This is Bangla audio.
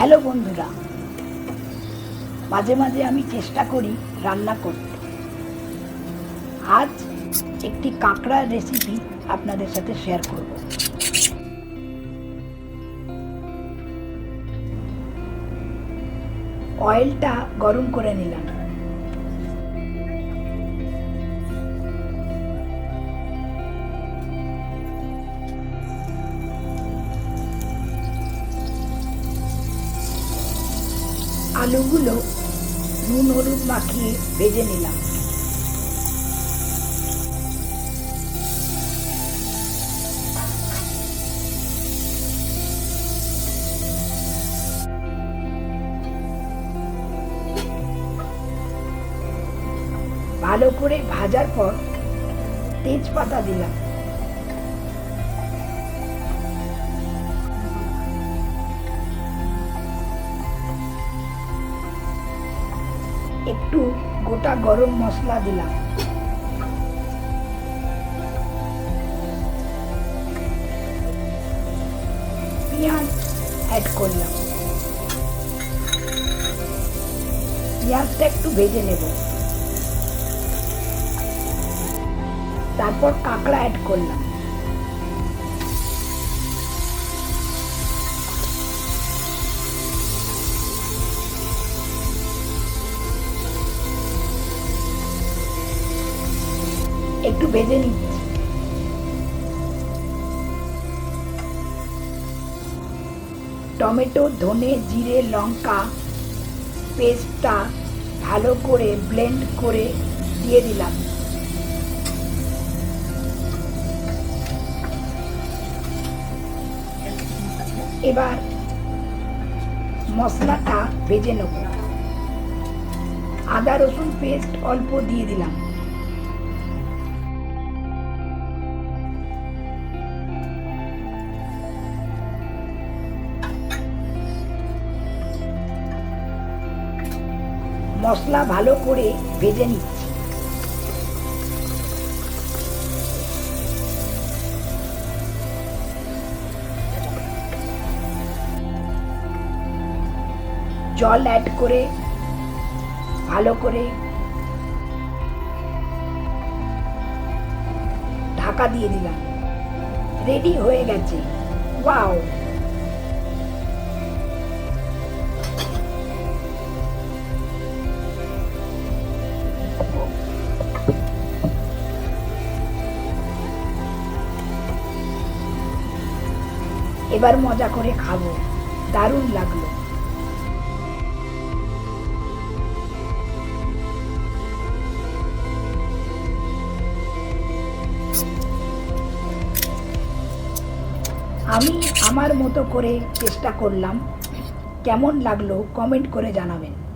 হ্যালো বন্ধুরা, মাঝে মাঝে আমি চেষ্টা করি রান্না করতে। আজ একটি কাঁকড়ার রেসিপি আপনাদের সাথে শেয়ার করব। অয়েলটা গরম করে নিলাম। আলুগুলো নুন হলুদ মাখিয়ে ভেজে নিলাম। ভালো করে ভাজার পর তেজপাতা দিলাম। একটু গোটা গরম মশলা দিলাম। পেঁয়াজ অ্যাড করলাম। পেঁয়াজটা একটু ভেজে নেব। তারপর কাঁকড়া অ্যাড করলাম। একটু ভেজে নিচ্ছি টমেটো, ধনে, জিরে, লঙ্কা পেস্টটা ভালো করে ব্লেন্ড করে দিয়ে দিলাম। এবার মশলাটা ভেজে নেব। আদা, রসুন পেস্ট অল্প দিয়ে দিলাম। মশলা ভালো করে ভেজে নিচ্ছি। জল অ্যাড করে ভালো করে ঢাকা দিয়ে দিলাম। রেডি হয়ে গেছে। ওয়াও এবার মজা করে খাব। দারুণ লাগল। আমি আমার মতো করে চেষ্টা করলাম। কেমন লাগল কমেন্ট করে জানাবেন।